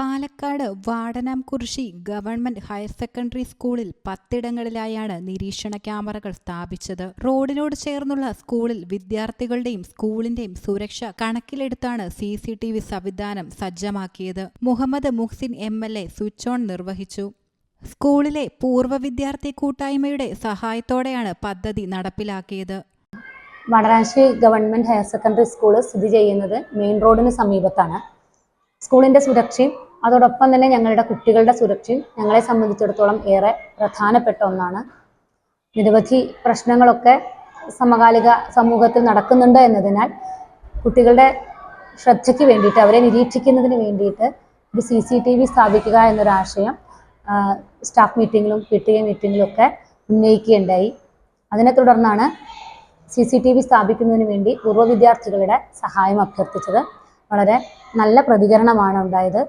Palakkad Vadanamkurissi government higher secondary സ്കൂളിൽ പത്തിടങ്ങളിലായാണ് നിരീക്ഷണ ക്യാമറകൾ സ്ഥാപിച്ചത്. റോഡിനോട് ചേർന്നുള്ള സ്കൂളിൽ വിദ്യാർത്ഥികളുടെയും സ്കൂളിന്റെയും സുരക്ഷ കണക്കിലെടുത്താണ് സി സി ടി വി സംവിധാനം സജ്ജമാക്കിയത്. Muhammad Muhsin M L A switch on നിർവഹിച്ചു. സ്കൂളിലെ പൂർവ വിദ്യാർത്ഥി കൂട്ടായ്മയുടെ സഹായത്തോടെയാണ് പദ്ധതി നടപ്പിലാക്കിയത്. Vadarassery government higher secondary school സ്ഥിതി ചെയ്യുന്നത് മെയിൻ റോഡിന് സമീപത്താണ്. സ്കൂളിന്റെ സുരക്ഷയും അതോടൊപ്പം തന്നെ ഞങ്ങളുടെ കുട്ടികളുടെ സുരക്ഷയും ഞങ്ങളെ സംബന്ധിച്ചിടത്തോളം ഏറെ പ്രധാനപ്പെട്ട ഒന്നാണ്. നിരവധി പ്രശ്നങ്ങളൊക്കെ സമകാലിക സമൂഹത്തിൽ നടക്കുന്നുണ്ട് എന്നതിനാൽ കുട്ടികളുടെ ശ്രദ്ധയ്ക്ക് വേണ്ടിയിട്ട് അവരെ നിരീക്ഷിക്കുന്നതിന് വേണ്ടിയിട്ട് ഒരു സി സി ടി വി സ്ഥാപിക്കുക എന്നൊരാശയം സ്റ്റാഫ് മീറ്റിങ്ങിലും പി ടി എ മീറ്റിങ്ങിലും ഒക്കെ ഉന്നയിക്കുകയുണ്ടായി. അതിനെ തുടർന്നാണ് സി സി ടി വി സ്ഥാപിക്കുന്നതിന് വേണ്ടി പൂർവ വിദ്യാർത്ഥികളുടെ സഹായം അഭ്യർത്ഥിച്ചത്. വളരെ നല്ല പ്രതികരണമാണ് ഉണ്ടായത്.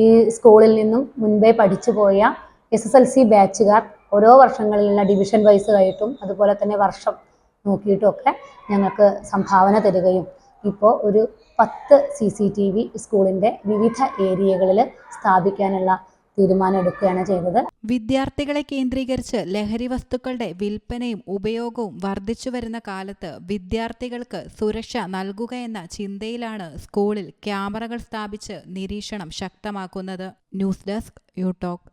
ഈ സ്കൂളിൽ നിന്നും മുൻപേ പഠിച്ചു പോയ എസ് എസ് എൽ സി ബാച്ചുകാർ ഓരോ വർഷങ്ങളിലുള്ള ഡിവിഷൻ വൈസ് ആയിട്ടും അതുപോലെ തന്നെ വർഷം നോക്കിയിട്ടുമൊക്കെ ഞങ്ങൾക്ക് സംഭാവന തരികയും ഇപ്പോൾ ഒരു പത്ത് സി സി ടി വി സ്കൂളിന്റെ വിവിധ ഏരിയകളിൽ സ്ഥാപിക്കാനുള്ള തീരുമാനം എടുക്കുകയാണ് ചെയ്തത്. വിദ്യാർത്ഥികളെ കേന്ദ്രീകരിച്ച് ലഹരി വസ്തുക്കളുടെ വിൽപ്പനയും ഉപയോഗവും വർദ്ധിച്ചു വരുന്ന കാലത്ത് വിദ്യാർത്ഥികൾക്ക് സുരക്ഷ നൽകുകയെന്ന ചിന്തയിലാണ് സ്കൂളിൽ ക്യാമറകൾ സ്ഥാപിച്ച് നിരീക്ഷണം ശക്തമാക്കുന്നത്. News desk U Talk